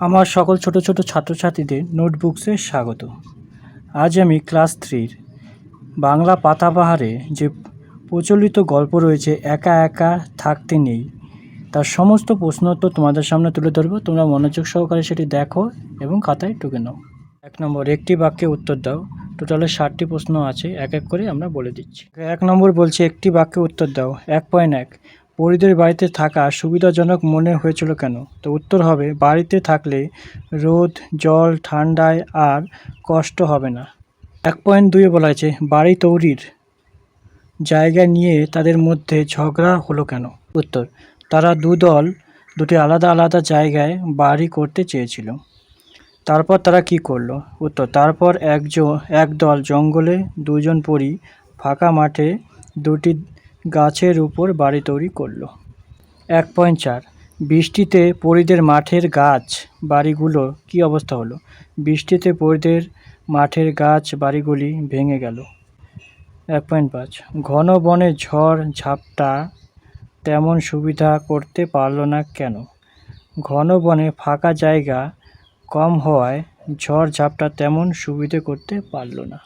আমার সকল ছোট ছোট ছাত্রছাত্রীদের নোটবুকসে স্বাগত। আজ আমি ক্লাস থ্রির বাংলা পাতাবাহারে যে প্রচলিত গল্প রয়েছে, একা একা থাকতে নেই, তার সমস্ত প্রশ্ন উত্তর তোমাদের সামনে তুলে ধরবো। তোমরা মনোযোগ সহকারে সেটি দেখো এবং খাতায় টুকে নাও। এক নম্বর, একটি বাক্যে উত্তর দাও। টোটালে ষাটটি প্রশ্ন আছে, এক এক করে আমরা বলে দিচ্ছি। এক নম্বর বলছে, একটি বাক্যে উত্তর দাও। এক পয়েন্ট এক। পরিদের বাড়িতে থাকা সুবিধাজনক মনে হয়েছিল কেন? তো উত্তর হবে, বাড়িতে থাকলে রোদ, জল, ঠান্ডায় আর কষ্ট হবে না। এক পয়েন্ট দুইয়ে বলা হয়েছে, বাড়ি তৈরির জায়গা নিয়ে তাদের মধ্যে ঝগড়া হলো কেন? উত্তর, তারা দুদল দুটি আলাদা আলাদা জায়গায় বাড়ি করতে চেয়েছিল। তারপর তারা কি করল? উত্তর, তারপর একজন একদল জঙ্গলে, দুজন পরি ফাঁকা মাঠে, দুটি গাছের উপর বাড়ি তৈরি করল। এক পয়েন্ট চার, বৃষ্টিতে পরিদের মাঠের গাছ বাড়িগুলো কি অবস্থা হলো? বৃষ্টিতে পরিদের মাঠের গাছ বাড়িগুলি ভেঙে গেল। এক পয়েন্ট পাঁচ, ঘন বনে ঝড় ঝাপটা তেমন সুবিধা করতে পারল না কেন? ঘন বনে ফাঁকা জায়গা কম হওয়ায় ঝড় ঝাপটা তেমন সুবিধে করতে পারল না।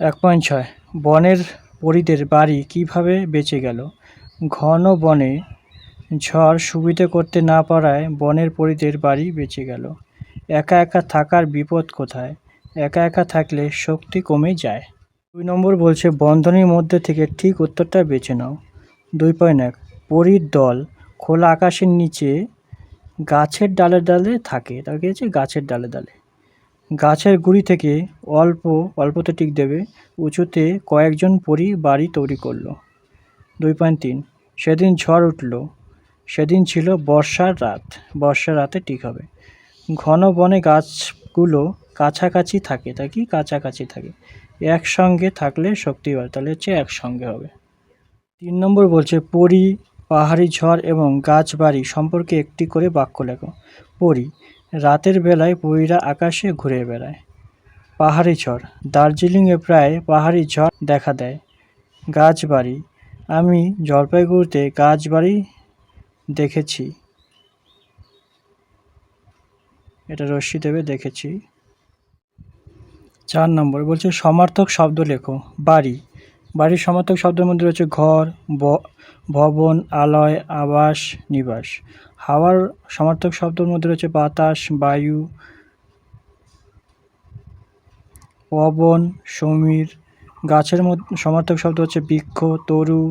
এক পয়েন্ট ছয়, বনের পরিদের বাড়ি কীভাবে বেঁচে গেল? ঘন বনে ঝড় সুবিধে করতে না পারায় বনের পরিদের বাড়ি বেঁচে গেল। একা একা থাকার বিপদ কোথায়? একা একা থাকলে শক্তি কমে যায়। দুই নম্বর বলছে, বন্ধনীর মধ্যে থেকে ঠিক উত্তরটা বেছে নাও। দুই পয়েন্ট এক, পরীর দল খোলা আকাশের নিচে গাছের ডালে ডালে থাকে। তাকে গাছের ডালে ডালে। গাছের গুড়ি থেকে অল্প, অল্পতে টিক দেবে, উঁচুতে কয়েকজন পরি বাড়ি তৈরি করল। দুই পয়েন্ট তিন, সেদিন ঝড় উঠল। সেদিন ছিল বর্ষার রাত, বর্ষার রাতে ঠিক হবে। ঘন বনে গাছগুলো কাছাকাছি থাকে তা কি? কাছাকাছি থাকে। একসঙ্গে থাকলে শক্তি বাড়ে, তাহলে হচ্ছে একসঙ্গে হবে। তিন নম্বর বলছে, পরি, পাহাড়ি ঝড় এবং গাছ বাড়ি সম্পর্কে একটি করে বাক্য লেখো। পরি রাতের বেলায় পরীরা আকাশে ঘুরে বেড়ায়। পাহাড়ি ঝড়। দার্জিলিংয়ে প্রায় পাহাড়ি ঝড় দেখা দেয়। গাছ বাড়ি আমি জলপাইগুড়িতে গাছ বাড়ি দেখেছি। এটা রশ্মি দেবে, দেখেছি। চার নম্বর বলছে, সমার্থক শব্দ লেখো। বাড়ি। বাড়ির সমার্থক শব্দের মধ্যে রয়েছে ঘর ভবন, আলয়, আবাস, নিবাস। হাওয়ার সমার্থক শব্দের মধ্যে রয়েছে বাতাস, বায়ু পবন সমীর। গাছের সমার্থক শব্দ হচ্ছে বৃক্ষ, তরু,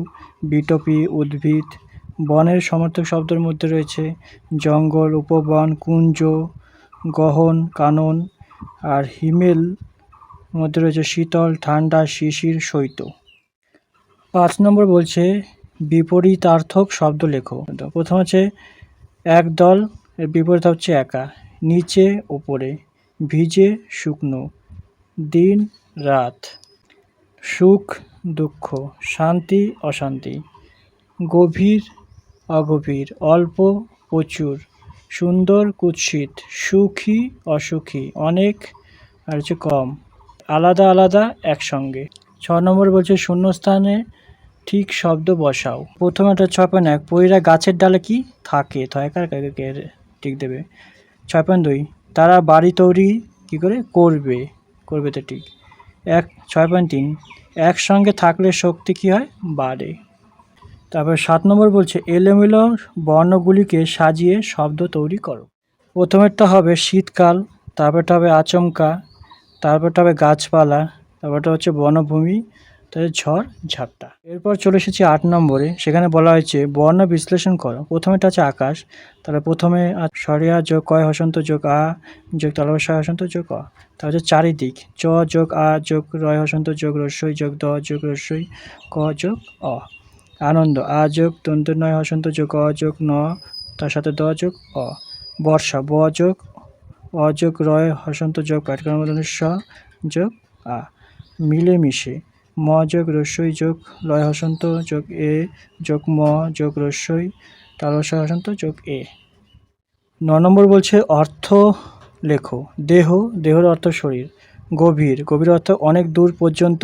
বিটপি, উদ্ভিদ। বনের সমার্থক শব্দের মধ্যে রয়েছে জঙ্গল, উপবন, কুঞ্জ, গহন, কানন। আর হিমেল মধ্যে রয়েছে শীতল, ঠান্ডা, শিশির, শৈত্য। পাঁচ নম্বর বলছে, বিপরীতার্থক শব্দ লেখো। প্রথম হচ্ছে একদল এর বিপরীত হচ্ছে একা। নিচে ওপরে ভিজে, শুকনো। দিন, রাত। সুখ, দুঃখ। শান্তি, অশান্তি। গভীর, অগভীর। অল্প, প্রচুর। সুন্দর, কুৎসিত। সুখী, অসুখী। অনেক, আর হচ্ছে কম। আলাদা আলাদা, একসঙ্গে। ছ নম্বর বলছে, শূন্যস্থানে ঠিক শব্দ বসাও। প্রথমে একটা ছয় পয়েন্ট এক পইরা গাছের ডালে কি? থাকে। থয়কার কাকে ঠিক দেবে। ছয় পয়েন্ট দুই, তারা বাড়ি তৈরি কী করে? করবে। করবে তো ঠিক। এক, ছয় পয়েন্ট তিন, একসঙ্গে থাকলে শক্তি কী হয়? বাড়ে। তারপর সাত নম্বর বলছে, এলোমেলো বর্ণগুলিকে সাজিয়ে শব্দ তৈরি করো। প্রথমেরটা হবে শীতকাল, তারপরটা হবে আচমকা, তারপরটা হবে গাছপালা, তারপরটা হচ্ছে বনভূমি তারপরে ঝড়, ঝাপটা। এরপর চলে এসেছি আট নম্বরে। সেখানে বলা হয়েছে, বর্ণ বিশ্লেষণ করো। প্রথমেটা আছে আকাশ, তাহলে প্রথমে সরিয়া যোগ কয় হসন্ত যোগ আ, যোগ তালবসা হসন্ত যোগ অ। তার হচ্ছে চারিদিক, চ যোগ আ যোগ রয় হসন্ত যোগ রস্যই যোগ দ যোগ রস্যই ক যোগ অ। আনন্দ, আ যোগ দন্ত নয় হসন্ত যোগ অ যোগ ন, তার সাথে দ যোগ অ। বর্ষা, ব যোগ অ যোগ রয় হসন্ত যোগ প্যাটকার মতন স যোগ আ। মিলেমিশে ম যোগ রস্যই যোগ, লয় হসন্ত যোগ এ, যোগ ম যোগ রস্যই তালসা হসন্ত যোগ এ। ন নম্বর বলছে অর্থ লেখো, দেহ, দেহর অর্থ শরীর, গভীর গভীর অর্থ অনেক দূর পর্যন্ত,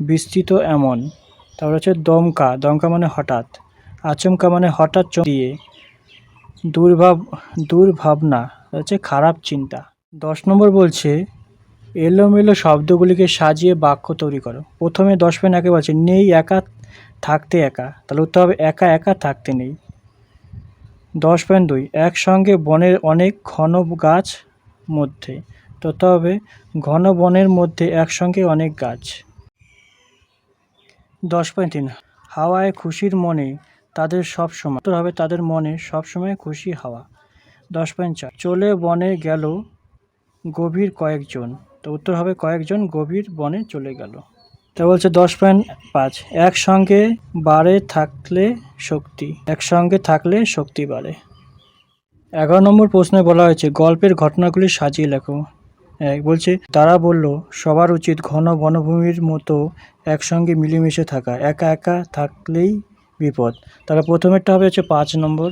বিস্তৃত এমন। তারপর হচ্ছে দমকা দমকা মানে হঠাৎ, আচমকা মানে হঠাৎ দিয়ে, দুর্ভাব, দুর্ভাবনা হচ্ছে খারাপ চিন্তা। দশ নম্বর বলছে এলোমেলো শব্দগুলিকে সাজিয়ে বাক্য তৈরি করো। প্রথমে দশ পয়েন্ট একে বলছে, নেই, একা থাকতে একা। তাহলে উত্তর হবে, একা একা থাকতে নেই। দশ পয়েন্ট দুই, একসঙ্গে বনের অনেক ঘন গাছ মধ্যে। তত হবে, ঘন বনের মধ্যে একসঙ্গে অনেক গাছ। দশ পয়েন্ট তিন, হাওয়ায় খুশির মনে তাদের সব সময়। উত্তর হবে, তাদের মনে সবসময় খুশি হাওয়া। দশ পয়েন্ট চার, চলে বনে গেল গভীর কয়েকজন। তো উত্তর হবে কয়েকজন গভীর বনে চলে গেল। তা বলছে দশ পয়েন্ট পাঁচ। একসঙ্গে বাড়ে থাকলে শক্তি, একসঙ্গে থাকলে শক্তি বাড়ে। এগারো নম্বর প্রশ্নে বলা হয়েছে, গল্পের ঘটনাগুলি সাজিয়ে লেখো। এক বলছে, তারা বলল, সবার উচিত ঘন বনভূমির মতো একসঙ্গে মিলেমিশে থাকা, একা একা থাকলেই বিপদ। তাহলে প্রথমেরটা হবে হচ্ছে পাঁচ নম্বর।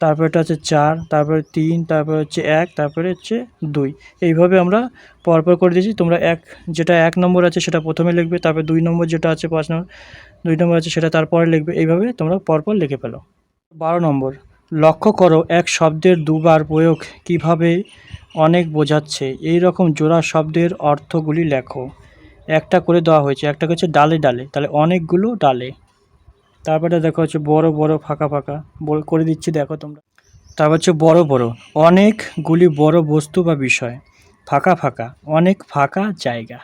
তারপরেটা হচ্ছে চার, তারপরে তিন, তারপরে হচ্ছে এক, তারপরে হচ্ছে দুই। এইভাবে আমরা পরপর করে দিয়েছি। তোমরা এক, যেটা এক নম্বর আছে সেটা প্রথমে লিখবে, তারপরে দুই নম্বর যেটা আছে পাঁচ নম্বর, দুই নম্বর আছে সেটা তারপরে লিখবে। এইভাবে তোমরা পরপর লিখে ফেলো। বারো নম্বর, লক্ষ্য করো এক শব্দের দুবার প্রয়োগ কীভাবে অনেক বোঝাচ্ছে। এই রকম জোড়া শব্দের অর্থগুলি লেখো। একটা করে দেওয়া হয়েছে। একটা হচ্ছে ডালে ডালে। তাহলে অনেকগুলো ডালে। তারপরে দেখো হচ্ছে বড় বড়, ফাঁকা ফাঁকা। করে দিচ্ছি, দেখো তোমরা। তারপর হচ্ছে বড় বড়। অনেকগুলি বড় বস্তু বা বিষয়। ফাঁকা ফাঁকা। অনেক ফাঁকা জায়গা।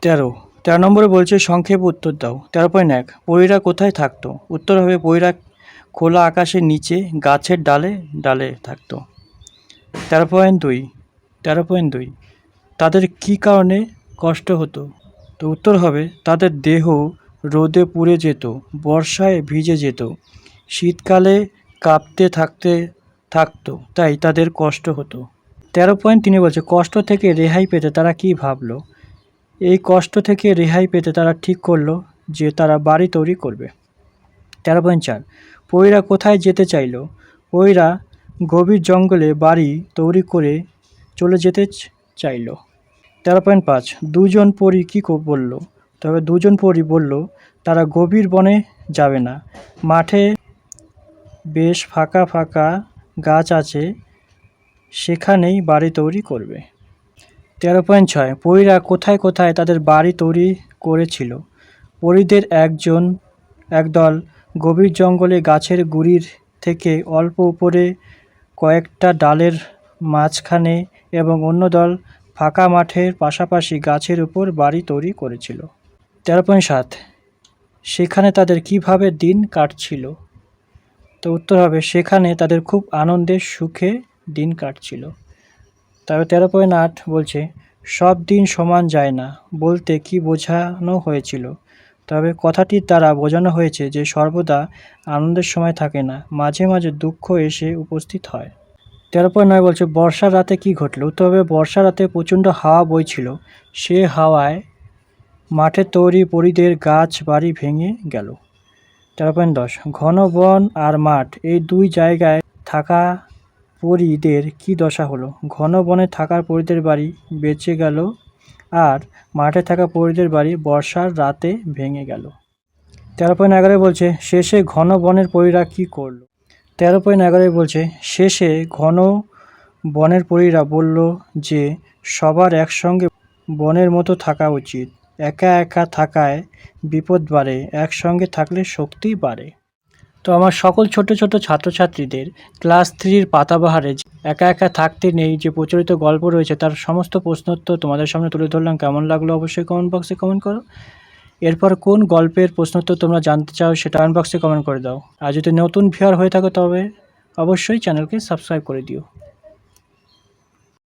তেরো। তেরো নম্বরে বলছে, সংক্ষেপ উত্তর দাও। তেরো পয়েন্ট এক। পরীরা কোথায় থাকতো? উত্তর হবে, পরীরা খোলা আকাশের নিচে, গাছের ডালে ডালে থাকতো। তেরো পয়েন্ট দুই। তেরো পয়েন্ট দুই। তাদের কী কারণে কষ্ট হতো? তো উত্তর হবে, তাদের দেহ রোদে পুড়ে যেত, বর্ষায় ভিজে যেত, শীতকালে কাঁপতে থাকতে থাকতো, তাই তাদের কষ্ট হতো। তেরো পয়েন্ট তিনি বলছে, কষ্ট থেকে রেহাই পেতে তারা কি ভাবলো? এই কষ্ট থেকে রেহাই পেতে তারা ঠিক করল যে তারা বাড়ি তৈরি করবে। তেরো পয়েন্ট চার পইরা কোথায় যেতে চাইলো? পইরা গভীর জঙ্গলে বাড়ি তৈরি করে চলে যেতে চাইলো। তেরো পয়েন্ট পাঁচ, দুজন পরী কী, বলল। তবে দুজন পরী বলল তারা গভীর বনে যাবে না। মাঠে বেশ ফাঁকা ফাঁকা গাছ আছে, সেখানেই বাড়ি তৈরি করবে। তেরো পয়েন্ট ছয়, পরীরা কোথায় কোথায় তাদের বাড়ি তৈরি করেছিল? পরীদের একজন, একদল গভীর জঙ্গলে গাছের গুড়ির থেকে অল্প উপরে কয়েকটা ডালের মাঝখানে এবং অন্য দল ফাঁকা মাঠের পাশাপাশি গাছের উপর বাড়ি তৈরি করেছিল। তেরো পয়েন্ট সাত সেখানে তাদের কীভাবে দিন কাটছিল? তো উত্তর হবে, সেখানে তাদের খুব আনন্দের সুখে দিন কাটছিল। তারপর তেরো পয়েন্ট আট বলছে, সব দিন সমান যায় না, বলতে কি বোঝানো হয়েছিল? তবে কথাটির দ্বারা বোঝানো হয়েছে যে সর্বদা আনন্দের সময় থাকে না, মাঝে মাঝে দুঃখ এসে উপস্থিত হয়। তেরো পয়েন্ট নয় বলছে, বর্ষার রাতে কি ঘটলো? উত্তর হবে, বর্ষার রাতে প্রচণ্ড হাওয়া বইছিল। সে হাওয়ায় মাঠে তৈরি পরিদের গাছ বাড়ি ভেঙে গেল। তেরো পয়েন্ট দশ, ঘন বন আর মাঠ, এই দুই জায়গায় থাকা পরিদের কি দশা হলো? ঘন বনে থাকার পরিদের বাড়ি বেঁচে গেল আর মাঠে থাকা পরীদের বাড়ি বর্ষার রাতে ভেঙে গেল। তেরো পয়েন্ট এগারোয় বলছে, শেষে ঘন বনের পরীরা কি করল? তেরো পয়েন্ট এগারোয় বলছে, শেষে ঘন বনের পরীরা বলল যে, সবার একসঙ্গে বনের মতো থাকা উচিত। একা একা থাকায় বিপদ বাড়ে, একসঙ্গে থাকলে শক্তি বাড়ে। তো আমার সকল ছোট ছোট ছাত্রছাত্রীদের ক্লাস থ্রির পাতাবাহারে একা একা থাকতে নেই যে প্রচলিত গল্প রয়েছে, তার সমস্ত প্রশ্নোত্তর তোমাদের সামনে তুলে ধরলাম। কেমন লাগল অবশ্যই কমেন্ট বক্সে কমেন্ট করো। এরপর কোন গল্পের প্রশ্নোত্তর তোমরা জানতে চাও সেটা কমেন্ট বক্সে কমেন্ট করে দাও। আর যদি নতুন ভিউয়ার হয়ে থাকো তবে অবশ্যই চ্যানেলকে সাবস্ক্রাইব করে দিও।